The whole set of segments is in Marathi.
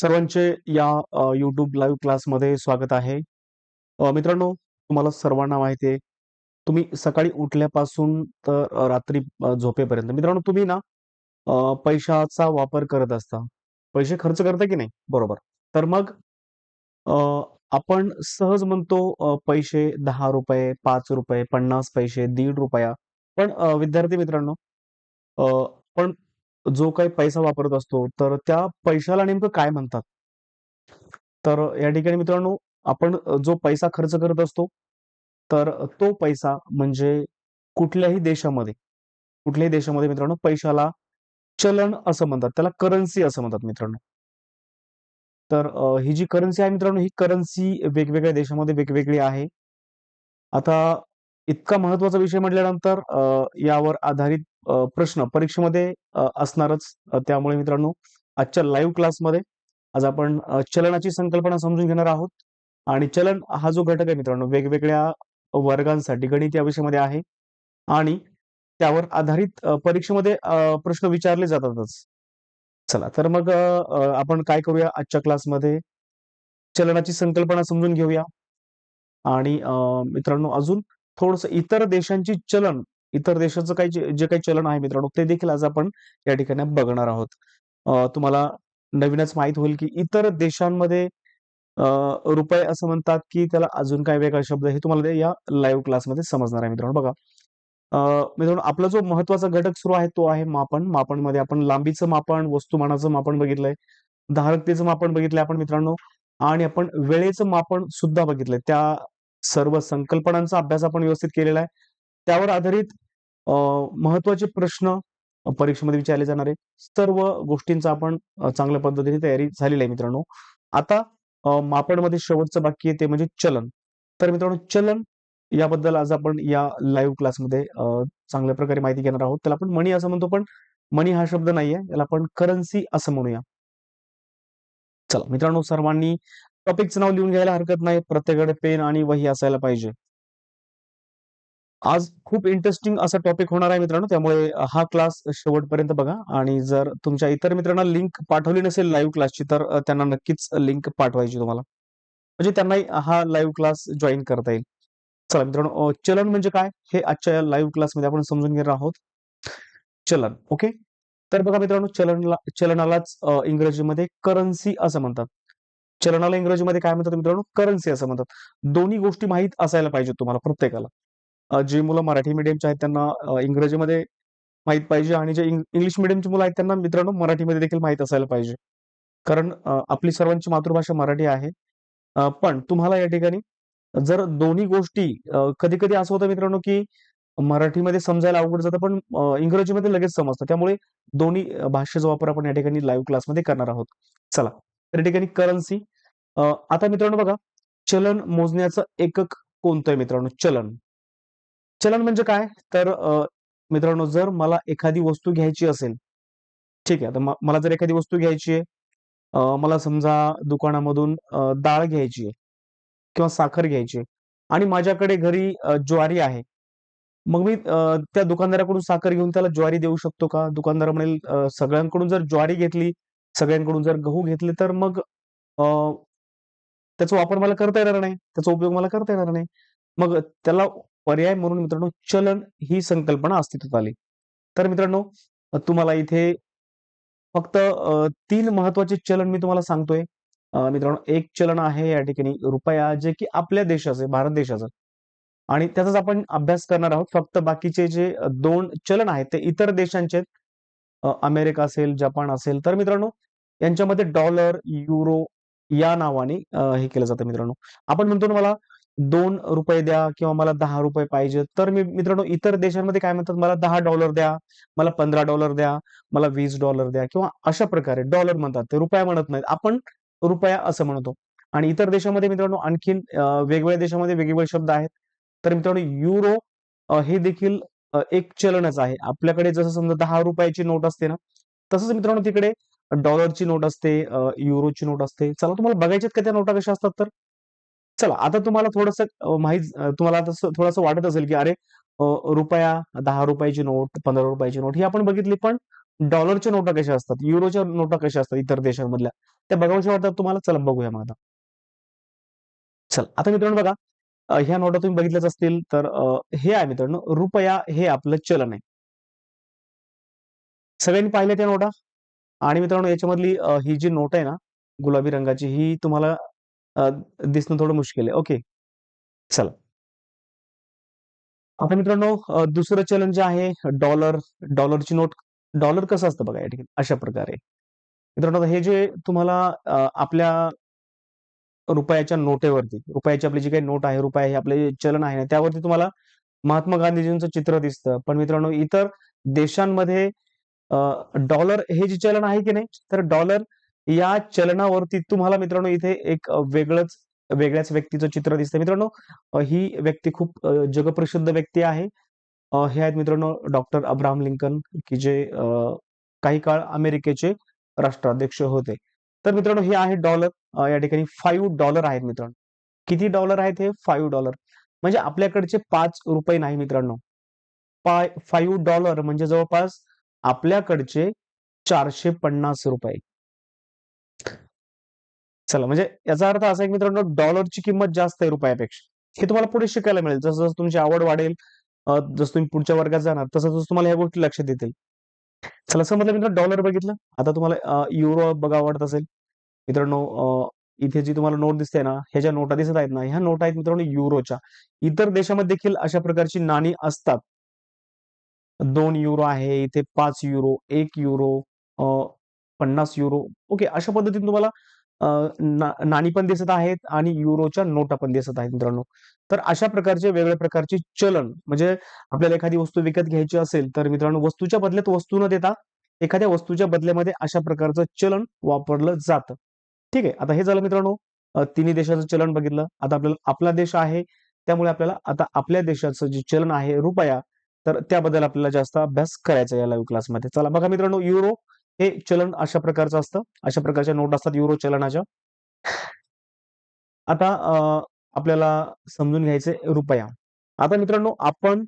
सर्वांचे या यूट्यूब लाईव्ह क्लासमध्ये स्वागत आहे. मित्रांनो, तुम्हाला सर्वांना माहिती आहे, तुम्ही सकाळी उठल्यापासून तर रात्री झोपेपर्यंत मित्रांनो तुम्ही ना पैशाचा वापर करत असता. पैसे खर्च करता की नाही? बरोबर. तर मग आपण सहज म्हणतो पैसे दहा रुपये पाच रुपये पन्नास पैसे, ₹1.50 पण विद्यार्थी मित्रांनो पण जो काही पैसा वापरत असतो, तर त्या पैशाला नेमकं काय म्हणतात? तर या ठिकाणी मित्रांनो, आपण जो पैसा खर्च करत असतो, तर तो पैसा म्हणजे कुठल्याही देशामध्ये कुठल्याही देशामध्ये मित्रांनो पैशाला चलन असं म्हणतात. त्याला करन्सी असं म्हणतात मित्रांनो. तर अ, ही जी करन्सी आहे मित्रांनो, ही करन्सी वेगवेगळ्या देशामध्ये वेगवेगळी आहे. आता इतका महत्त्वाचा विषय म्हटल्यानंतर अ, यावर आधारित प्रश्न परीक्षेमध्ये असणारच. त्यामुळे मित्रांनो, आजच्या लाईव्ह क्लासमध्ये आज आपण चलनाची संकल्पना समजून घेणार आहोत आणि चलन हा जो घटक आहे मित्रांनो, वेगवेगळ्या वर्गांसाठी गणित या विषयामध्ये आहे आणि त्यावर आधारित परीक्षेमध्ये प्रश्न विचारले जातातच. चला तर मग आपण काय करूया आजच्या क्लासमध्ये चलनाची संकल्पना समजून घेऊया आणि मित्रांनो अजून थोडस इतर देशांची चलन, इतर देशाचं काही जे जे काही चलन आहे मित्रांनो, ते देखील आज आपण या ठिकाणी बघणार आहोत. तुम्हाला नवीनच माहीत होईल, की इतर देशांमध्ये रुपये असं म्हणतात, की त्याला अजून काही वेगळा शब्द हे तुम्हाला या लाईव्ह क्लासमध्ये समजणार आहे मित्रांनो. बघा मित्रांनो आपला जो महत्त्वाचा घटक सुरू आहे तो आहे मापन. मापनमध्ये आपण लांबीचं मापन, वस्तुमानाचं मापन बघितलंय, धारकतेचं मापन बघितलंय आपण मित्रांनो आणि आपण वेळेचं मापन सुद्धा बघितलंय. त्या सर्व संकल्पनांचा अभ्यास आपण व्यवस्थित केलेला आहे. त्यावर आधारित महत्त्वाचे महत्त्वाचे प्रश्न परीक्षेमध्ये विचारले जाणारे सर्व गोष्टींचा आपण चांगल्या पद्धतीने तयारी झालेली आहे मित्रांनो. आता मापडमध्ये शेवटचं बाकी आहे ते म्हणजे चलन. तर मित्रांनो चलन याबद्दल आज आपण या लाईव्ह क्लासमध्ये चांगल्या प्रकारे माहिती घेणार आहोत. त्याला आपण मणी असं म्हणतो, पण मणी हा शब्द नाहीये. याला आपण करन्सी असं म्हणूया. चला मित्रांनो सर्वांनी टॉपिकचं नाव लिहून घ्यायला हरकत नाही. प्रत्येकाकडे पेन आणि वही असायला पाहिजे. आज खूप इंटरेस्टिंग असा टॉपिक होणार आहे मित्रांनो. त्यामुळे हा क्लास शेवटपर्यंत बघा आणि जर तुमच्या इतर मित्रांना लिंक पाठवली नसेल लाईव्ह क्लासची, तर त्यांना नक्कीच लिंक पाठवायची तुम्हाला. म्हणजे त्यांनाही हा लाईव्ह क्लास जॉईन करता येईल. चला मित्रांनो चलन म्हणजे काय? हे आजच्या या लाईव्ह क्लासमध्ये आपण समजून घेणार आहोत. चलन, ओके. तर बघा मित्रांनो चलनला चलनालाच इंग्रजीमध्ये करन्सी असं म्हणतात. चलनाला इंग्रजीमध्ये काय म्हणतात मित्रांनो? करन्सी असं म्हणतात. दोन्ही गोष्टी माहीत असायला पाहिजेत तुम्हाला प्रत्येकाला. अ, जी मुलं मराठी मीडियमची आहेत त्यांना अ, इंग्रजीमध्ये माहीत पाहिजे आणि जे इंग इंग्लिश मीडियमची मुलं आहेत त्यांना मित्रांनो मराठीमध्ये देखील माहीत असायला पाहिजे. कारण अ, आपली सर्वांची मातृभाषा मराठी आहे. अ, पण तुम्हाला या ठिकाणी जर दोन्ही गोष्टी अ, कधी-कधी असं होतं मित्रांनो, की मराठीमध्ये समजायला अवघड जातं, पण अ, इंग्रजीमध्ये लगेच समजतं. त्यामुळे दोन्ही अ, भाषेचा वापर आपण या ठिकाणी लाईव्ह क्लासमध्ये करणार आहोत. चला, तर या ठिकाणी करन्सी आता मित्रांनो बघा, चलन मोजण्याचं एकक कोणतं आहे मित्रांनो? चलन. चलन म्हणजे काय? तर मित्रांनो जर मला एखादी वस्तू घ्यायची असेल, ठीक आहे. तर मला जर एखादी वस्तू घ्यायची आहे, मला समजा दुकानामधून डाळ घ्यायची आहे किंवा साखर घ्यायची आहे आणि माझ्याकडे घरी ज्वारी आहे. मग मी त्या दुकानदाराकडून साखर घेऊन त्याला ज्वारी देऊ शकतो का? दुकानदार म्हणेल सगळ्यांकडून जर ज्वारी घेतली, सगळ्यांकडून जर गहू घेतले, तर मग अ, त्याचा वापर मला करता येणार नाही. त्याचा उपयोग मला करता येणार नाही. मग त्याला पर्याय म्हणून मित्रांनो चलन ही संकल्पना अस्तित्वात आली. तर मित्रांनो तुम्हाला इथे फक्त तीन महत्त्वाचे चलन मी तुम्हाला सांगतोय. मित्रांनो एक चलन आहे या ठिकाणी रुपया जे की आपल्या देशाचं भारत देशाचं आणि त्याचाच आपण अभ्यास करणार आहोत. फक्त बाकीचे जे दोन चलन आहेत ते इतर देशांचे अमेरिका असेल, जपान असेल. तर मित्रांनो यांच्यामध्ये डॉलर, युरो या नावाने हे केलं जातं मित्रांनो. आपण म्हणतो ना मला ₹2 द्या किंवा मला ₹10 पाहिजेत. तर मी मित्रांनो इतर देशांमध्ये काय म्हणतात, मला $10 द्या, मला $15 द्या, मला $20 द्या किंवा अशा प्रकारे डॉलर म्हणतात. ते रुपया म्हणत नाहीत. आपण रुपया असं म्हणतो. आणि इतर देशामध्ये मित्रांनो आणखीन अ, वेगवेगळ्या देशामध्ये वेगवेगळे शब्द आहेत. तर मित्रांनो युरो अ, हे देखील अ, एक चलनच आहे. आपल्याकडे जसं समजा ₹10 ची नोट असते ना, तसंच मित्रांनो तिकडे डॉलरची नोट असते, अ, युरोची नोट असते. चला तुम्हाला बघायच्यात का त्या नोटा कशा असतात तर? चला आता तुम्हाला थोडस माहीत माहीत तुम्हाला थोडस वाटत असेल, की अरे रुपया, दहा रुपयाची नोट, पंधरा रुपयाची नोट ही आपण बघितली. पण डॉलरच्या नोटा कशा असतात युरोच्या नोटा कशा असतात इतर देशांमधल्या त्या बघावशा वाटतात तुम्हाला? चला बघूया मग आता. चल आता मित्रांनो बघा ह्या नोटा तुम्ही बघितल्याच असतील तर हे आहे मित्रांनो रुपया हे आपलं चलन आहे. सगळ्यांनी पाहिल्या त्या नोटा? आणि मित्रांनो याच्यामधली ही जी नोट आहे ना गुलाबी रंगाची ही तुम्हाला अ, दिसणं थोडं मुश्किल आहे. ओके. चला. आता मित्रांनो अ, दुसरं चलन जे आहे डॉलर डॉलरची नोट डॉलर कसं असतं बघा या ठिकाणी अशा प्रकारे. मित्रांनो हे जे तुम्हाला अ, आपल्या रुपयाच्या नोटेवरती रुपयाची आपली जी काही नोट आहे रुपया हे आपले जे चलन आहे ना त्यावरती तुम्हाला महात्मा गांधीजींचं चित्र दिसतं. पण मित्रांनो इतर देशांमध्ये अ, डॉलर हे जे चलन आहे की नाही तर डॉलर या चलनावरती तुम्हाला मित्रांनो इथे एक वेगळंच वेगळ्याच व्यक्तीचं चित्र दिसतं मित्रांनो ही व्यक्ती खूप जगप्रसिद्ध व्यक्ती आहे. हे आहेत मित्रांनो डॉक्टर अब्राहम लिंकन की जे काही काळ अमेरिकेचे राष्ट्राध्यक्ष होते. तर मित्रांनो हे आहे डॉलर. या ठिकाणी फाईव्ह डॉलर आहेत मित्रांनो. किती डॉलर आहेत हे? Five dollar. म्हणजे आपल्याकडचे पाच रुपये नाही मित्रांनो. फाईव्ह डॉलर म्हणजे जवळपास आपल्याकडचे चारशे पन्नास रुपये. चला म्हणजे याचा अर्थ असा आहे की मित्रांनो डॉलरची किंमत जास्त आहे रुपयापेक्षा. हे तुम्हाला पुढे शिकायला मिळेल. जसं जसं तुमची आवड वाढेल जसं तुम्ही पुढच्या वर्गात जाणार तसं तसं तुम्हाला या गोष्टी लक्षात येतील. चला समजलं मित्रांनो डॉलर बघितलं. आता तुम्हाला युरो बघा आवडत असेल. मित्रांनो इथे जी तुम्हाला नोट दिसते ना ह्या ज्या नोटा दिसत आहेत ना ह्या नोटा आहेत मित्रांनो युरोच्या इतर देशामध्ये देखील अशा प्रकारची नाणी असतात. दोन युरो आहे इथे पाच युरो एक युरो अ, पन्नास युरो ओके अशा पद्धतीने तुम्हाला ना- नाणी पण दिसत आहेत आणि युरोच्या नोटा पण दिसत आहेत मित्रांनो. तर अशा प्रकारचे वेगवेगळ्या प्रकारचे चलन म्हणजे आपल्याला एखादी वस्तू विकत घ्यायची असेल तर मित्रांनो वस्तूच्या बदल्यात वस्तू न देता एखाद्या वस्तूच्या बदल्यामध्ये अशा प्रकारचं चलन वापरलं जातं. ठीक आहे आता हे झालं मित्रांनो. तिन्ही देशाचं चलन बघितलं. आता आपल्याला आपला देश आहे त्यामुळे आपल्याला आता आपल्या देशाचं जे चलन आहे रुपया तर त्याबद्दल आपल्याला जास्त अभ्यास करायचा या लाईव्ह क्लासमध्ये चला बघा मित्रांनो युरो हे चलन अशा प्रकारचं असतं. अशा प्रकारच्या नोट असतात युरो चलनाच्या. आता आपल्याला समजून घ्यायचे रुपया. आता मित्रांनो आपण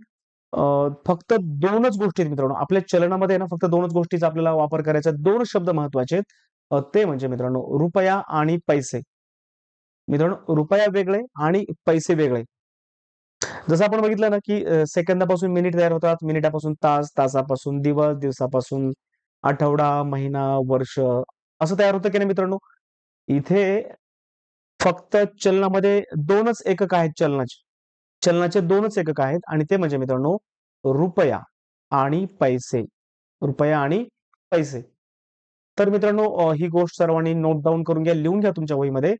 फक्त दोनच गोष्टी आहेत मित्रांनो. आपल्या चलनामध्ये ना फक्त दोनच गोष्टीचा आपल्याला वापर करायचा दोन शब्द महत्त्वाचे आहेत. ते म्हणजे मित्रांनो रुपया आणि पैसे. मित्रांनो रुपया वेगळे आणि पैसे वेगळे. जसं आपण बघितलं ना की सेकंदापासून मिनिट तयार होतात. मिनिटापासून तास तासापासून दिवस दिवसापासून आठवडा महिना वर्ष असं तयार होतं की नाही मित्रांनो? इथे फक्त चलनामध्ये दोनच एकक आहेत चलनाचे. चलनाचे दोनच एकक आहेत आणि ते म्हणजे मित्रांनो रुपया आणि पैसे. रुपया आणि पैसे. तर मित्रांनो ही गोष्ट सर्वांनी नोट डाऊन करून घ्या लिहून घ्या तुमच्या वहीमध्ये.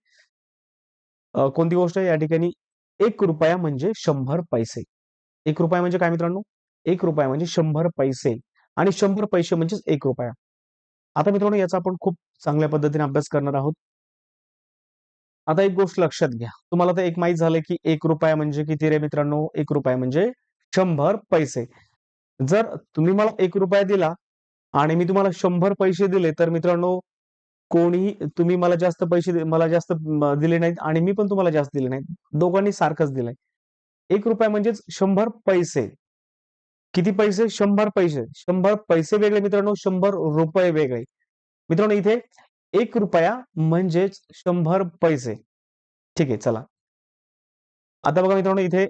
कोणती गोष्ट आहे? या ठिकाणी एक रुपया म्हणजे शंभर पैसे. एक रुपया म्हणजे काय मित्रांनो? एक रुपया म्हणजे शंभर पैसे. आणि शंभर पैसे म्हणजेच एक रुपया. आता मित्रांनो याचा आपण खूप चांगल्या पद्धतीने अभ्यास करणार आहोत. आता एक गोष्ट लक्षात घ्या. तुम्हाला तर एक माहीत झालं की एक रुपया म्हणजे किती रे मित्रांनो? एक रुपया म्हणजे शंभर पैसे. जर तुम्ही मला एक रुपया दिला आणि मी तुम्हाला शंभर पैसे दिले तर मित्रांनो कोणीही तुम्ही मला जास्त पैसे मला जास्त दिले नाहीत आणि मी पण तुम्हाला जास्त दिले नाहीत. दोघांनी सारखंच दिलंय. एक रुपया म्हणजेच शंभर पैसे. किती पैसे? शंभर पैसे. शंभर पैसे वेगळे मित्रांनो शंभर रुपये वेगळे. मित्रांनो इथे एक रुपया म्हणजेच शंभर पैसे. ठीक आहे चला. आता बघा मित्रांनो इथे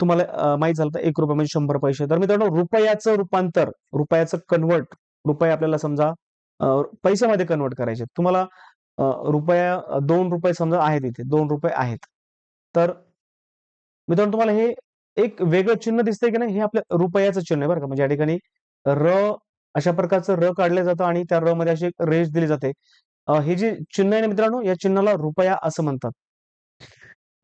तुम्हाला माहीत झालं तर एक रुपया म्हणजे शंभर पैसे. तर मित्रांनो रुपयाचं रूपांतर रुपयाचं कन्वर्ट रुपये आपल्याला समजा पैशामध्ये कन्वर्ट करायचे. तुम्हाला रुपया दोन रुपये समजा आहेत इथे. दोन रुपये आहेत. तर मित्रांनो तुम्हाला हे एक वेगळं चिन्ह दिसतंय की नाही हे आपल्या रुपयाचं चिन्ह आहे बरं का. म्हणजे या ठिकाणी र अशा प्रकारचं र काढलं जातं आणि त्या र मध्ये अशी एक रेष दिली जाते. हे जे चिन्ह आहे ना मित्रांनो या चिन्हाला रुपया असं म्हणतात.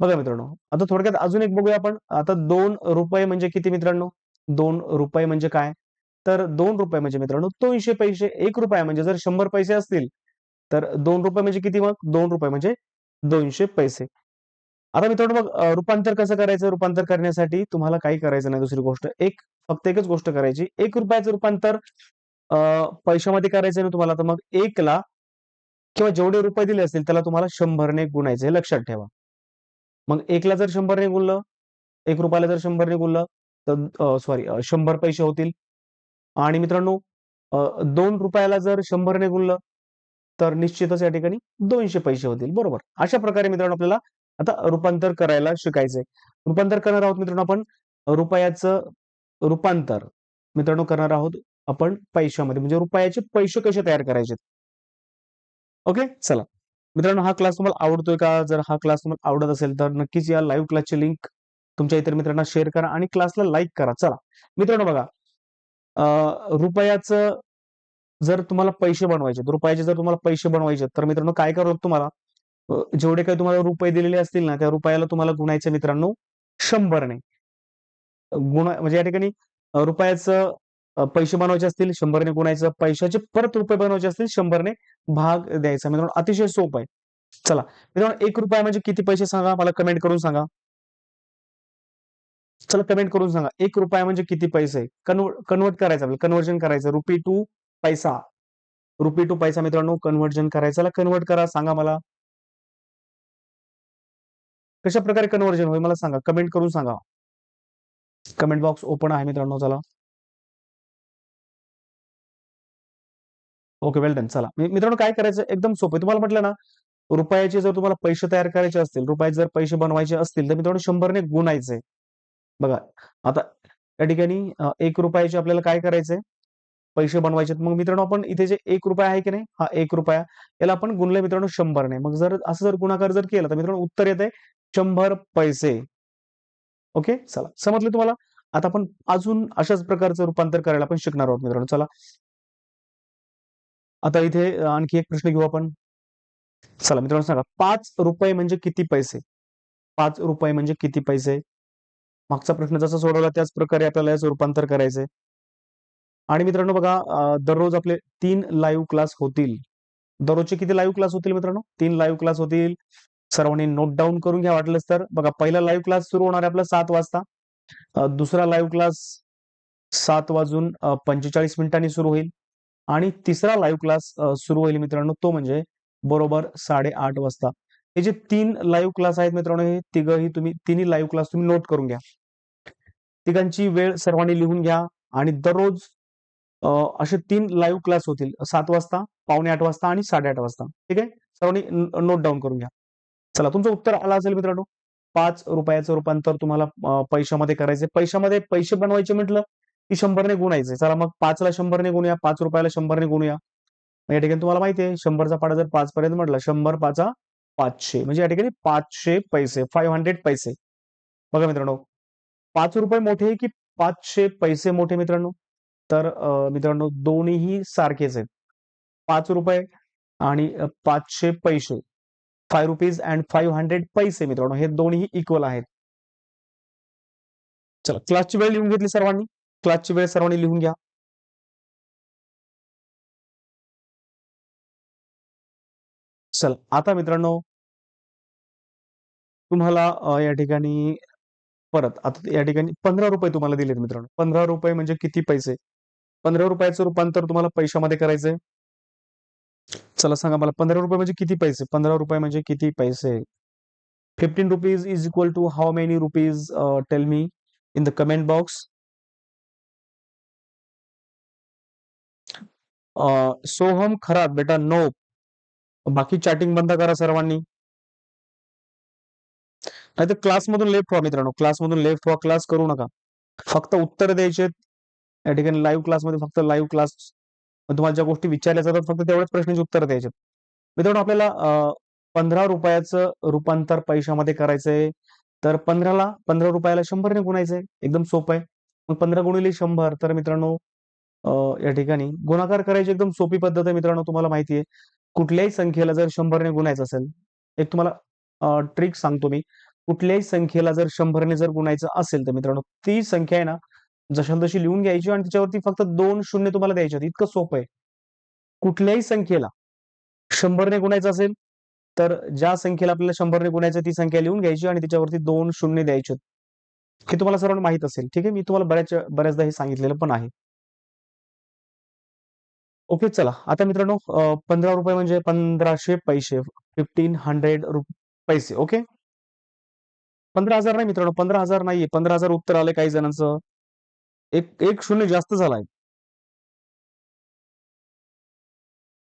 बघा मित्रांनो आता थोडक्यात अजून एक बघूया आपण. आता दोन रुपये म्हणजे किती मित्रांनो? दोन रुपये म्हणजे काय? तर दोन रुपये म्हणजे मित्रांनो दोनशे पैसे एक रुपया म्हणजे जर शंभर पैसे असतील तर दोन रुपये म्हणजे किती मग? दोन रुपये म्हणजे दोनशे पैसे. आता मित्रांनो मग रूपांतर कसं करायचं? रूपांतर करण्यासाठी तुम्हाला काही करायचं नाही दुसरी गोष्ट. एक फक्त एकच गोष्ट करायची. एक रुपयाचं रूपांतर पैशामध्ये करायचं ना तुम्हाला तर मग एकला किंवा जेवढे रुपये दिले असतील त्याला तुम्हाला शंभरने गुणायचं हे लक्षात ठेवा. मग एकला जर शंभरने गुणलं एक रुपयाला जर शंभरने गुणलं तर सॉरी शंभर पैसे होतील. आणि मित्रांनो दोन रुपयाला जर शंभरने गुणलं तर निश्चितच या ठिकाणी दोनशे पैसे होतील. बरोबर. अशा प्रकारे मित्रांनो आपल्याला आता रूपांतर करायला शिकायचंय. रूपांतर करणार आहोत मित्रांनो आपण रुपयाचं रूपांतर. मित्रांनो करणार आहोत आपण पैशामध्ये. म्हणजे रुपयाचे पैसे कसे तयार करायचे ओके? चला. मित्रांनो हा क्लास तुम्हाला आवडतोय का? जर हा क्लास तुम्हाला आवडत असेल तर नक्कीच या लाईव्ह क्लासची लिंक तुमच्या इतर मित्रांना शेअर करा आणि क्लासला लाईक करा. चला. मित्रांनो बघा. रुपयाचं जर तुम्हाला पैसे बनवायचे रुपयाचे जर तुम्हाला पैसे बनवायचे तर मित्रांनो काय करावं तुम्हाला? जेवढे काही तुम्हाला रुपये दिलेले असतील ना त्या रुपयाला तुम्हाला गुणायचे मित्रांनो शंभरने गुण म्हणजे या ठिकाणी रुपयाचं पैसे बनवायचे असतील शंभरने गुणायचं. पैशाचे परत रुपये बनवायचे असतील शंभरने भाग द्यायचा. मित्रांनो अतिशय सोपं आहे. चला मित्रांनो एक रुपया म्हणजे किती पैसे सांगा? मला कमेंट करून सांगा. चला कमेंट करून सांगा. एक रुपया म्हणजे किती पैसे? कन्वर्ट कन्वर्ट करायचं कन्वर्जन करायचं. Rupee to paisa. Rupee to paisa मित्रांनो कन्वर्जन करायचं. कन्वर्ट करा सांगा मला. कशा प्रकारे कन्वर्जन होईल मला सांगा. कमेंट करून सांगा. कमेंट बॉक्स ओपन आहे मित्रांनो चला. ओके वेल डन चला. मित्रांनो काय करायचं? एकदम सोपं तुम्हाला म्हटलं ना रुपयाचे जर तुम्हाला पैसे तयार करायचे असतील रुपयाचे जर पैसे बनवायचे असतील तर मित्रांनो शंभरने गुणायचे. बघा आता या ठिकाणी एक रुपयाचे आपल्याला काय करायचंय? पैसे बनवायचे मग मित्रांनो आपण इथे जे एक रुपया आहे की नाही हा एक रुपया याला आपण गुणले मित्रांनो शंभरने. मग जर असं जर गुणाकार जर केला तर मित्रांनो उत्तर येत आहे शंभर पैसे. ओके? चला. समजले तुम्हाला? आता आपण अजून अशाच प्रकारचं रूपांतर करायला आपण शिकणार आहोत मित्रांनो. चला. आता इथे आणखी एक प्रश्न घेऊ आपण. चला मित्रांनो सांगा. पाच रुपये म्हणजे किती पैसे? पाच रुपये म्हणजे किती पैसे? मागचा प्रश्न जसा सोडवला त्याच प्रकारे आपल्याला याचं रूपांतर करायचंय. आणि मित्रांनो बघा दररोज आपले तीन लाईव्ह क्लास होतील. दररोजचे किती लाईव्ह क्लास होतील मित्रांनो? तीन लाईव्ह क्लास होतील. सर्वांनी नोट डाऊन करून घ्या वाटलंच तर. बघा पहिला लाईव्ह क्लास सुरू होणार आहे आपला सात वाजता. दुसरा लाईव्ह क्लास सात वाजून पंचेचाळीस मिनिटांनी सुरू होईल. आणि तिसरा लाईव्ह क्लास सुरू होईल मित्रांनो तो म्हणजे बरोबर साडेआठ वाजता. हे जे तीन लाईव्ह क्लास आहेत मित्रांनो हे तिघही तुम्ही तिन्ही लाईव्ह क्लास तुम्ही नोट करून घ्या. तिघांची वेळ सर्वांनी लिहून घ्या आणि दररोज असे तीन लाईव्ह क्लास होतील. सात वाजता पावणे आठ वाजता आणि साडेआठ वाजता. ठीक आहे? सर्वांनी नोट डाऊन करून घ्या. चला तुमचं उत्तर आलं असेल मित्रांनो. पाच रुपयाचं रूपांतर तुम्हाला पैशामध्ये करायचे पैशामध्ये पैसे बनवायचे म्हटलं की शंभरने गुणायचे. चला मग पाचला शंभरने गुणूया पाच रुपयाला शंभरने गुणूया. या ठिकाणी तुम्हाला माहिती आहे शंभरचा पाडा जर पाच पर्यंत म्हटलं शंभर पाचा पाचशे. म्हणजे या ठिकाणी पाचशे पैसे फाईव्ह हंड्रेड पैसे. बघा मित्रांनो पाच रुपये मोठे की पाचशे पैसे मोठे मित्रांनो? तर मित्रांनो दोन्हीही सारखेच आहेत. पाच रुपये आणि पाचशे पैसे. Five rupees and five hundred paise मित्रांनो हे दोन्ही इक्वल आहेत. चला क्लासची वेळ लिहून घेतली सर्वांनी. क्लासची वेळ सर्वांनी लिहून घ्या. चल आता मित्रांनो तुम्हाला या ठिकाणी परत आता या ठिकाणी पंधरा रुपये तुम्हाला दिलेत मित्रांनो. पंधरा रुपये म्हणजे किती पैसे? पंधरा रुपयाचं रूपांतर तुम्हाला पैशामध्ये करायचंय. चला सांगा मला पंधरा रुपये म्हणजे किती पैसे? पंधरा रुपये म्हणजे किती पैसे? Fifteen rupees is equal to how many rupees tell me in the comment box Soham Kharab बेटा नो बाकी चॅटिंग बंद करा सर्वांनी. नाही तर क्लासमधून लेफ्ट व्हा मित्रांनो. क्लासमधून लेफ्ट व्हा क्लास करू नका. फक्त उत्तर द्यायचे या ठिकाणी लाईव्ह क्लासमध्ये फक्त लाईव्ह क्लास तुम्हाला ज्या गोष्टी विचारल्या जातात फक्त तेवढ्याच प्रश्नाचे उत्तर द्यायचे मित्रांनो आपल्याला पंधरा रुपयाचं रूपांतर पैशामध्ये करायचंय. तर पंधराला पंधरा रुपयाला शंभरने गुणायचंय. एकदम सोपं आहे. मग पंधरा गुणिले शंभर तर मित्रांनो या ठिकाणी गुणाकार करायची एकदम सोपी पद्धत आहे मित्रांनो तुम्हाला माहिती आहे. कुठल्याही संख्येला जर शंभरने गुणायचं असेल एक तुम्हाला ट्रिक सांगतो मी. कुठल्याही संख्येला जर शंभरने जर गुणायचं असेल तर मित्रांनो ती संख्या आहे ना जशा तशी लिहून घ्यायची आणि त्याच्यावरती फक्त दोन शून्य तुम्हाला द्यायचे इतकं सोपं आहे. कुठल्याही संख्येला शंभरने गुणायचं असेल तर ज्या संख्येला आपल्याला शंभरने गुणायचं ती संख्या लिहून घ्यायची आणि त्याच्यावरती दोन शून्य द्यायचे हे तुम्हाला सर्वांना माहीत असेल ठीक आहे? मी तुम्हाला बऱ्याच बऱ्याचदा हे सांगितलेलं पण आहे. ओके चला. आता मित्रांनो पंधरा रुपये म्हणजे पंधराशे पैसे फिफ्टीन हंड्रेड पैसे ओके? पंधरा हजार नाही मित्रांनो पंधरा हजार नाहीये. पंधरा हजार उत्तर आले काही जणांचं. एक एक शून्य जास्त झालाय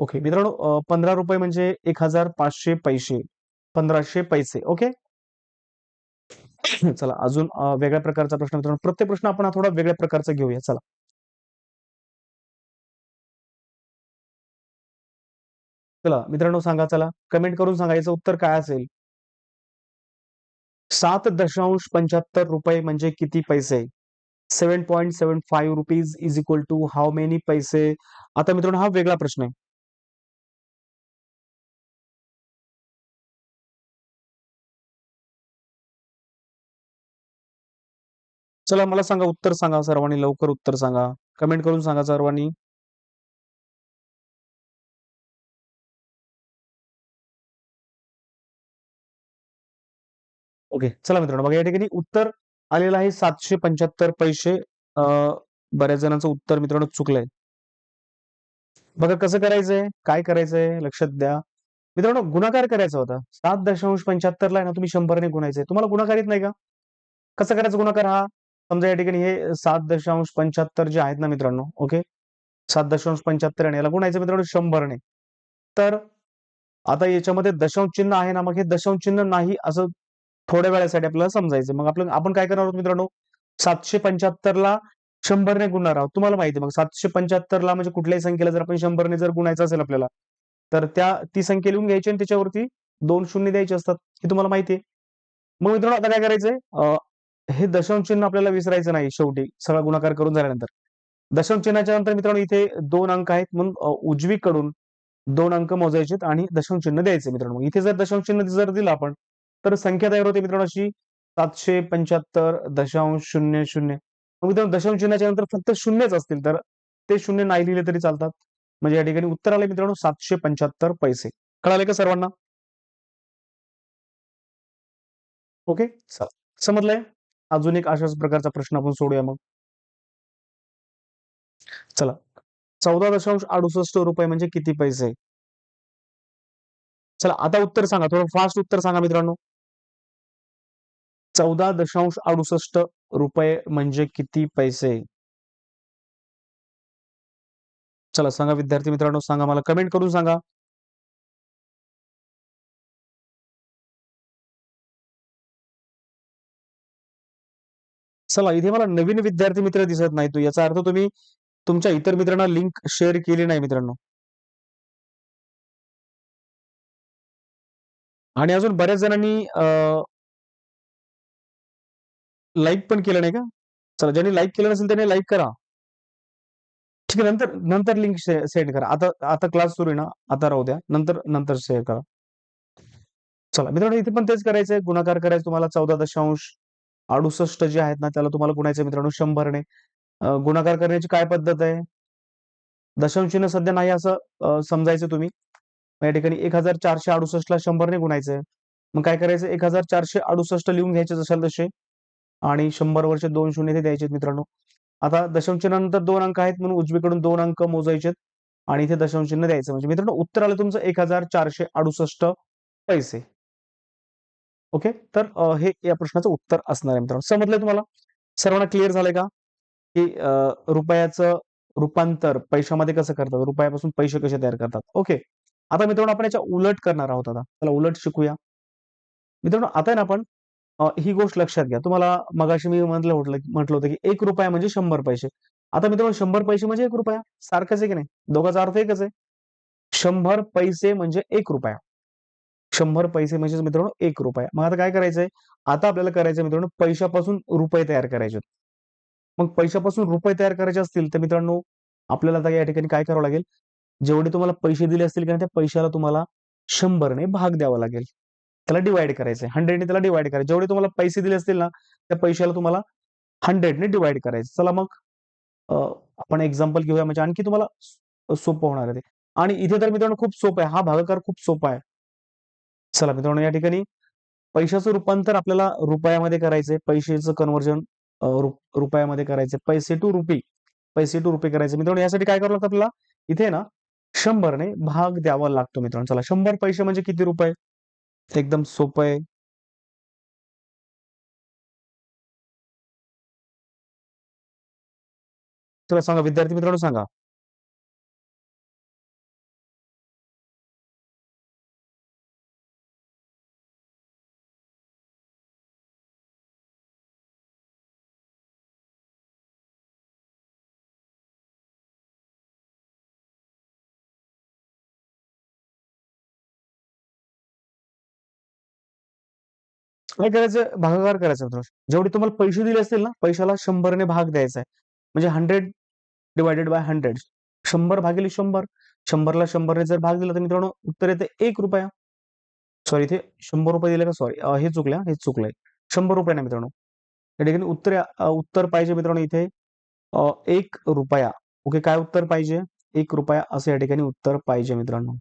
ओके. मित्रांनो अ, ₹15 म्हणजे 1500 पैसे. 1500 पैसे. ओके. चला अजून अ, वेगळ्या प्रकारचा प्रश्न मित्रांनो प्रत्येक प्रश्न आपण हा थोडा वेगळ्या प्रकारचा घेऊया. चला. चला मित्रांनो सांगा चला. कमेंट करून सांगा याचं उत्तर काय असेल? ₹7.75 म्हणजे किती पैसे? ₹7.75 is equal to how many paise? आता मित्रांनो हा वेगळा प्रश्न आहे. चला मला सांगा उत्तर सांगा सर्वांनी लवकर उत्तर सांगा. कमेंट करून सांगा सर्वांनी. ओके. चला मित्रांनो बघा या ठिकाणी उत्तर आलेला आहे 775 पैसे. बऱ्याच जणांचं उत्तर मित्रांनो चुकलंय. बघा कसं करायचंय? काय करायचंय? लक्षात द्या. मित्रांनो गुणाकार करायचा होता. 7.75 ला आहे ना तुम्ही 100 ने गुणायचंय. तुम्हाला गुणाकार येत नाही का? कसं करायचं गुणाकार हा? समजा या ठिकाणी हे 7.75 जे आहेत ना मित्रांनो, ओके. 7.75 आणि याला गुणायचं मित्रांनो शंभरने तर आता याच्यामध्ये दशांश चिन्ह आहे ना, मग हे दशांश चिन्ह नाही असं थोड्या वेळासाठी आपल्याला समजायचं. मग आपलं आपण काय करणार आहोत मित्रांनो सातशे पंच्याहत्तरला शंभरने गुणणार आहोत. तुम्हाला माहिती आहे मग 775 ला म्हणजे कुठल्याही संख्येला जर आपण शंभरने जर गुणायचं असेल आपल्याला, तर त्या ती संख्या लिहून घ्यायची आणि त्याच्यावरती दोन शून्य द्यायचे असतात. हे तुम्हाला माहिती आहे. मग मित्रांनो आता काय करायचंय? हे दशांश चिन्ह आपल्याला विसरायचं नाही शेवटी सगळा गुणाकार करून झाल्यानंतर. दशांश चिन्हाच्या नंतर मित्रांनो इथे दोन अंक आहेत म्हणून उजवीकडून दोन अंक मोजायचेत आणि दशांश चिन्ह द्यायचे मित्रांनो. इथे जर दशांश चिन्ह जर दिलं आपण, तर संख्या तयार होते मित्रांनो अशी 775.00. मग मित्रांनो दशांश चिन्हाच्या नंतर फक्त शून्यच असतील, तर ते शून्य नाही लिहिले तरी चालतात. म्हणजे या ठिकाणी उत्तर आले मित्रांनो 775 पैसे. कळाले का सर्वांना? ओके. चला. समजलंय? अजून एक अशाच प्रकारचा प्रश्न आपण सोडूया मग. चला. ₹14.68 म्हणजे किती पैसे? चला आता उत्तर सांगा. थोडं फास्ट उत्तर सांगा मित्रांनो. ₹14.68 म्हणजे किती पैसे? चला सांगा विद्यार्थी मित्रांनो सांगा मला कमेंट करून सांगा. चला इथे मला नवीन विद्यार्थी मित्र दिसत नाही तो याचा अर्थ तुम्ही तुमच्या इतर मित्रांना लिंक शेअर केली नाही मित्रांनो. आणि अजून बऱ्याच जणांनी लाईक पण केलं नाही का? चला ज्यांनी लाईक केलं नसेल त्यांनी लाईक करा. ठीक आहे. नंतर नंतर लिंक सेंड करा. आता आता क्लास सुरू आहे ना, आता राहू द्या. नंतर नंतर शेअर करा. चला मित्रांनो इथे पण तेच करायचंय. गुणाकार करायचं तुम्हाला 14.68 जे आहेत ना, त्याला तुम्हाला गुणायचं मित्रांनो शंभरने गुणाकार करण्याची काय पद्धत आहे? दशांशीनं सध्या नाही असं समजायचं तुम्ही. या ठिकाणी एक हजार चारशे अडुसष्टला शंभरने गुणायचंय. मग काय करायचं 1468 लिहून घ्यायचे जसाल तसे आणि शंभर वर्ष दोन शून्य ते द्यायचे मित्रांनो. आता दशांश चिन्हानंतर 2 अंक आहेत म्हणून उजवीकडून दोन अंक मोजायचेत आणि इथे दशांश द्यायचं. म्हणजे मित्रांनो उत्तर आलं तुमचं 1468 पैसे. ओके. तर हे या प्रश्नाचं उत्तर असणार आहे मित्रांनो. समजलंय तुम्हाला? सर्वांना क्लिअर झालंय का? की रुपयाचं रूपांतर पैशामध्ये कसं करतात? रुपयापासून पैसे कसे तयार करतात? ओके. आता मित्रांनो आपण याच्या उलट करणार आहोत आता. त्याला उलट शिकूया. मित्रांनो आता आहे ना आपण अ, ही गोष्ट लक्षात घ्या. तुम्हाला मगाशी मी म्हटलं होतं म्हटलं होतं की ₹1 म्हणजे 100 पैसे. आता मित्रांनो 100 पैसे म्हणजे ₹1 सारखंच आहे की नाही? दोघांचा अर्थ एकच आहे. 100 पैसे म्हणजे ₹1 100 पैसे म्हणजे मित्रांनो ₹1 मग आता काय करायचंय? आता आपल्याला करायचंय मित्रांनो पैशापासून रुपये तयार करायचे आहेत. मग पैशापासून रुपये तयार करायचे असतील, तर मित्रांनो आपल्याला आता या ठिकाणी काय करावं लागेल? जेवढे तुम्हाला पैसे दिले असतील की नाही, त्या पैशाला तुम्हाला 100 ने भाग द्यावा लागेल. त्याला डिवाइड करायचं आहे हंड्रेडने त्याला डिवाइड करायचं. जेवढे तुम्हाला पैसे दिले असतील ना, त्या पैशाला तुम्हाला हंड्रेडने डिवाइड करायचं. चला मग आपण एक्झाम्पल घेऊया म्हणजे आणखी तुम्हाला सोपं होणार आहे आणि इथे तर मित्रांनो खूप सोपं आहे. हा भागाकार खूप सोपा आहे. चला मित्रांनो या ठिकाणी पैशाचं रूपांतर आपल्याला रुपयामध्ये करायचंय. पैशाचं कन्व्हर्जन रुपयामध्ये करायचंय. पैसे टू रुपी, पैसे टू रुपये करायचे. मित्रांनो यासाठी काय करावं लागतं आपल्याला? इथे ना शंभरने भाग द्यावा लागतो मित्रांनो. चला शंभर पैसे म्हणजे किती रुपये? एकदम सोपं आहे. तुला सांगा विद्यार्थी मित्रांनो सांगा. काय करायचं भागाकार करायचा मित्रांनो जेवढे तुम्हाला पैसे दिले असतील ना पैशाला शंभरने भाग द्यायचा आहे. म्हणजे हंड्रेड डिवायडेड बाय हंड्रेड शंभर भागिले शंभर. शंभरला शंभरने जर भाग दिला तर मित्रांनो उत्तर येते एक रुपया. सॉरी इथे शंभर रुपये दिले का? सॉरी हे चुकल्या हे चुकलंय. शंभर रुपये ना मित्रांनो. या ठिकाणी उत्तर उत्तर पाहिजे मित्रांनो इथे. एक रुपया. ओके काय उत्तर पाहिजे? एक रुपया असं या ठिकाणी उत्तर पाहिजे मित्रांनो.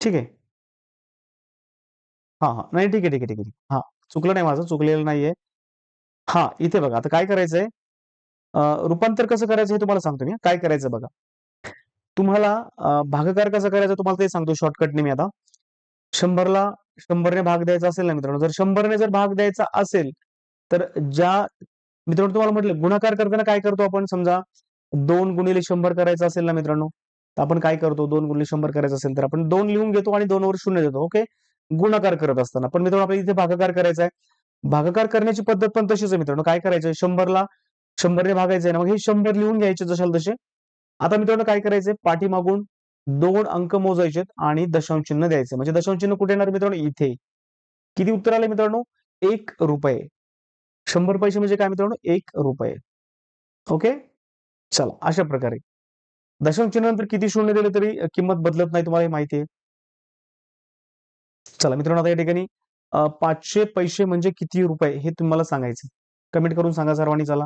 ठीक आहे? हा हा. नाही ठीक आहे ठीक आहे ठीक आहे. हा. चुकलं नाही माझं चुकलेलं नाहीये. हा इथे बघा. आता काय करायचंय? अ, रूपांतर कसं करायचं हे तुम्हाला सांगतो मी काय करायचं बघा. तुम्हाला अ, भागाकार कसा करायचा तुम्हाला ते सांगतो शॉर्टकटने मी आता. शंभरला शंभरने भाग द्यायचा असेल ना मित्रांनो? जर शंभरने जर भाग द्यायचा असेल तर ज्या मित्रांनो तुम्हाला म्हटलं गुणाकार करताना काय करतो आपण? समजा दोन गुणिले शंभर करायचं असेल ना मित्रांनो? तर आपण काय करतो? दोन गुणिले शंभर करायचं असेल तर आपण दोन लिहून घेतो आणि दोन वर शून्य देतो. ओके? गुणाकार करत असताना. पण मित्रांनो आपल्याला इथे भागाकार करायचा आहे. भागाकार करण्याची पद्धत पण तशीच आहे मित्रांनो. काय करायचं? शंभरला शंभरने भागायचं आहे ना मग हे शंभर लिहून घ्यायचे जशाल तसे. आता मित्रांनो काय करायचंय? पाठीमागून दोन अंक मोजायचे आणि दशांश चिन्ह द्यायचे म्हणजे दशांश चिन्ह कुठे येणार मित्रांनो? इथे. किती उत्तर आले मित्रांनो? एक रुपये. शंभर पैसे म्हणजे काय मित्रांनो? एक रुपये. ओके? चला अशा प्रकारे. दशांश चिन्हानंतर किती शून्य दिले तरी किंमत बदलत नाही तुम्हाला हे माहिती आहे. चला मित्रांनो आता या ठिकाणी पाचशे पैसे म्हणजे किती रुपये हे तुम्हाला सांगायचं कमेंट करून सांगा सर्वांनी चला.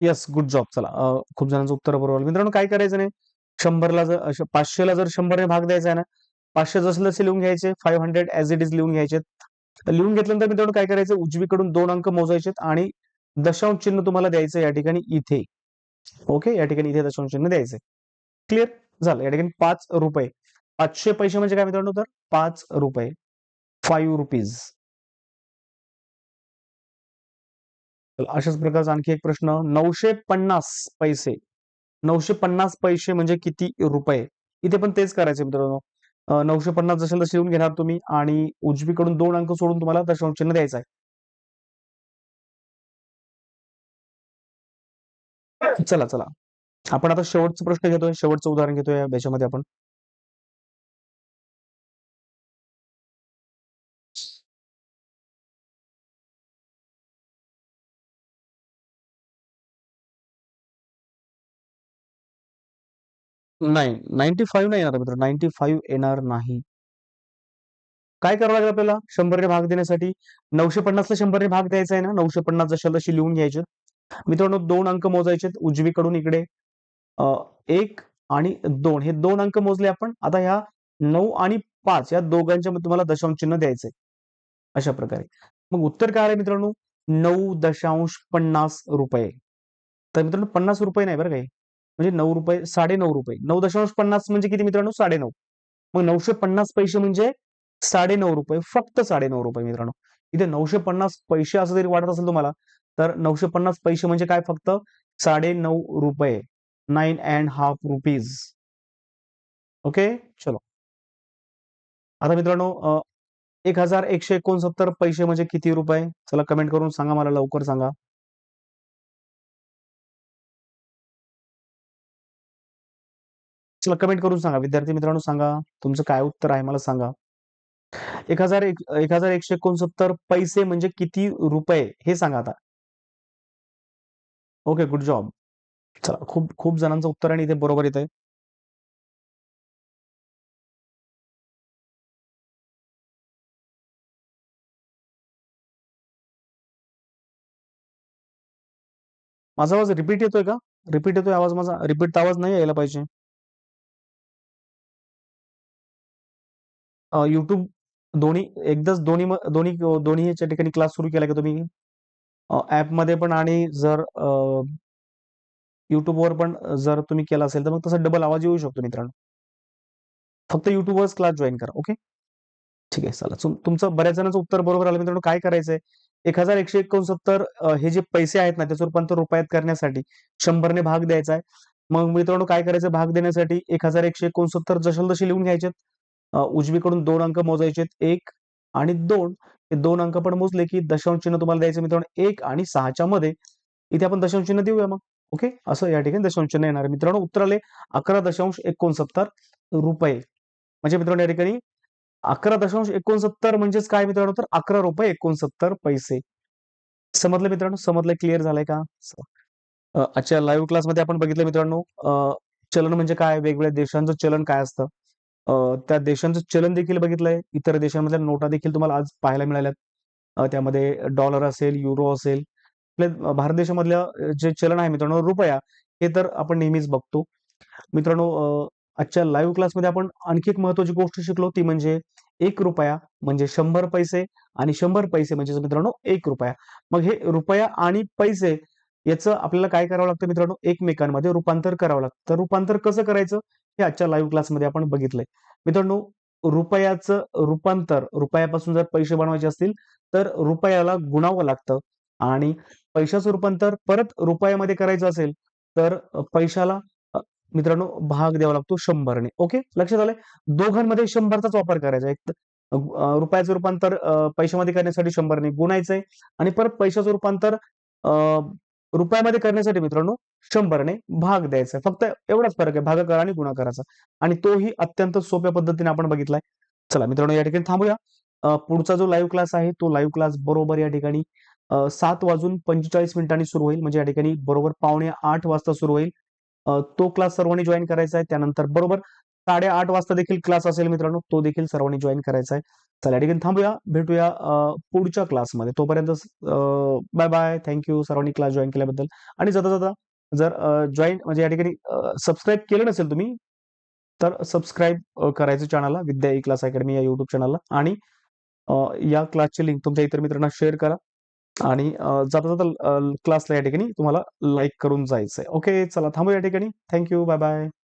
येस गुड जॉब चला अं, खूप जणांचं उत्तर बरोबर मित्रांनो काय करायचं नाही? शंभरला जर पाचशेला जर शंभरने भाग द्यायचा आहे ना पाचशे जसं तसे लिहून घ्यायचे five hundred as it is लिहून घ्यायचे. लिहून घेतल्यानंतर मित्रांनो काय करायचं? उजवीकडून दोन अंक मोजायचे आणि दशांश चिन्ह तुम्हाला द्यायचं या ठिकाणी इथे. ओके या ठिकाणी इथे दशांश चिन्ह द्यायचे क्लिअर झालं. या ठिकाणी पाच रुपये. पाचशे पैसे म्हणजे काय मित्रांनो तर? पाच रुपये. फाईव्ह रुपीज अशाच प्रकारचा आणखी एक प्रश्न. नऊशे पन्नास पैसे. नऊशे पन्नास पैसे म्हणजे किती रुपये? इथे पण तेच करायचे मित्रांनो. नऊशे पन्नास जसे तसे लिहून घेणार तुम्ही आणि उजवीकडून दोन अंक सोडून तुम्हाला दशांश चिन्ह द्यायचं आहे. चला चला. आपण आता शेवटचा प्रश्न घेतोय. शेवटचं उदाहरण घेतोय. याच्यामध्ये आपण नाही नाईन्टी फाईव्ह नाही येणार मित्र. नाईन्टी फाईव्ह येणार नाही. काय करावं लागेल आपल्याला? शंभरने भाग देण्यासाठी. नऊशे पन्नासला शंभरने भाग द्यायचा आहे ना? नऊशे पन्नास जशा तशी लिहून घ्यायचे. मित्रांनो दोन अंक मोजायचे उजवीकडून इकडे. अं, एक आणि दोन. हे दोन अंक मोजले आपण. आता ह्या नऊ आणि पाच या दोघांच्या मध्ये तुम्हाला दशांश चिन्ह द्यायचंय अशा प्रकारे. मग उत्तर काय आहे मित्रांनो? नऊ दशांश पन्नास रुपये. तर मित्रांनो पन्नास रुपये नाही बरं काही म्हणजे नऊ रुपये साडे नऊ रुपये. नऊ दशांश पन्नास म्हणजे किती मित्रांनो? साडे नऊ मग नऊशे पन्नास पैसे म्हणजे साडे नऊ रुपये. फक्त साडे नऊ रुपये मित्रांनो. इथे नऊशे पन्नास पैसे असं जरी वाटत असेल तुम्हाला तर नऊशे पन्नास पैसे म्हणजे काय फक्त? साडे नऊ रुपये. Nine and half rupees. Okay? चलो. आता मित्रांनो एक हजार एकशे एकोणसत्तर पैसे म्हणजे किती रुपये? चला कमेंट करून सांगा मला लवकर सांगा. चला कमेंट करून सांगा. विद्यार्थी मित्रांनो सांगा. तुमचं काय उत्तर आहे मला सांगा. एक हजार एक एक हजार एकशे एकोणसत्तर पैसे म्हणजे किती रुपये? हे सांगा आता. ओके गुड जॉब चला खूप खूप जणांचं उत्तर आणि इथे बरोबर येत आहे माझा आवाज रिपीट येतोय का? रिपीट येतोय आवाज माझा? रिपीट आवाज नाही यायला पाहिजे. युट्यूब दोन्ही एकदाच दोन्ही म- दोन्ही दोन्ही याच्या ठिकाणी क्लास सुरू केला की तुम्ही? ऍपमध्ये पण आणि जर युट्यूबवर पण जर तुम्ही केला असेल तर मग तसा डबल आवाज येऊ शकतो मित्रांनो. फक्त युट्यूबवरच क्लास जॉईन करा ओके ठीक आहे चला. तुम- तुमचं बऱ्याच जणांचं उत्तर बरोबर आलं मित्रांनो. काय करायचंय? एक हजार एकशे एकोणसत्तर अ, हे जे पैसे आहेत ना त्याचं रूपांतर रुपयात करण्यासाठी शंभरने भाग द्यायचा आहे. मग मित्रांनो काय करायचं? भाग देण्यासाठी एक हजार एकशे एकोणसत्तर जशाल तसे लिहून घ्यायचे उजवीकडून दोन अंक मोजायचे एक आणि दोन. हे दोन अंक पण मोजले की दशांश चिन्ह तुम्हाला द्यायचं मित्रांनो एक आणि सहाच्या मध्ये. इथे आपण दशांश चिन्ह देऊया मग. ओके? असं या ठिकाणी दशांश चिन्ह येणार मित्रांनो उत्तर आले अकरा दशांश एकोणसत्तर रुपये. म्हणजे मित्रांनो या ठिकाणी अकरा दशांश एकोणसत्तर म्हणजेच काय मित्रांनो? तर अकरा रुपये एकोणसत्तर पैसे. समजलं मित्रांनो? समजलं? क्लिअर झालंय का? अच्छा आजच्या लाईव्ह क्लासमध्ये आपण बघितलं मित्रांनो चलन म्हणजे काय? वेगवेगळ्या देशांचं चलन काय असतं? अ, त्या देशांचं चलन देखील बघितलंय. इतर देशांमधल्या नोटा देखील तुम्हाला आज पाहायला मिळाल्यात. अ, त्यामध्ये डॉलर असेल युरो असेल आपल्या भारत देशामधल्या अ, जे चलन आहे मित्रांनो रुपया हे तर आपण नेहमीच बघतो. मित्रांनो अ, आजच्या लाईव्ह क्लासमध्ये आपण आणखी एक महत्वाची गोष्ट शिकलो ती म्हणजे एक रुपया म्हणजे शंभर पैसे आणि शंभर पैसे म्हणजे मित्रांनो एक रुपया. मग हे रुपया आणि पैसे याचं आपल्याला काय करावं लागतं मित्रांनो? एकमेकांमध्ये रूपांतर करावं लागतं. तर रूपांतर कसं करायचं? हे आजच्या लाईव्ह क्लासमध्ये आपण बघितलंय. मित्रांनो रुपयाचं रूपांतर रुपयापासून जर पैसे बनवायचे असतील तर रुपयाला गुणावं लागतं. आणि पैशाचं रूपांतर परत रुपयामध्ये करायचं असेल तर पैशाला मित्रांनो भाग द्यावा लागतो शंभरने. ओके? लक्षात आलंय? दोघांमध्ये शंभरचाच वापर करायचा. एक रुपयाचं रूपांतर पैशामध्ये करण्यासाठी शंभरने गुणायचंय. आणि परत पैशाचं रूपांतर रुपयामध्ये करण्यासाठी मित्रांनो शंभरने भाग द्यायचा फक्त एवढाच फरक आहे भागाकार आणि गुणाकाराचा. आणि तोही अत्यंत सोप्या पद्धतीने आपण बघितलाय. चला मित्रांनो या ठिकाणी थांबूया. पुढचा जो लाईव्ह क्लास आहे तो लाईव्ह क्लास बरोबर या ठिकाणी सात वाजून पंचेचाळीस मिनिटांनी सुरू होईल. म्हणजे या ठिकाणी बरोबर पावणे आठ वाजता सुरू होईल. तो क्लास सर्वांनी जॉईन करायचा आहे. त्यानंतर बरोबर साडेआठ वाजता देखील क्लास असेल मित्रांनो तो देखील सर्वांनी जॉईन करायचा आहे. चला या ठिकाणी थांबूया. भेटूया पुढच्या क्लासमध्ये तोपर्यंत बाय बाय थँक्यू सर्वांनी क्लास जॉईन केल्याबद्दल. आणि जाता जाता जर जॉईन म्हणजे या ठिकाणी सबस्क्राईब केलं नसेल तुम्ही तर सबस्क्राईब करायचं चॅनलला विद्या ई क्लास अकॅडमी या युट्यूब चॅनलला आणि या क्लासची लिंक तुमच्या इतर मित्रांना शेअर करा. आणि जाता जाता क्लासला या ठिकाणी तुम्हाला लाईक करून जायचंय. ओके चला थांबू या ठिकाणी. Thank you bye bye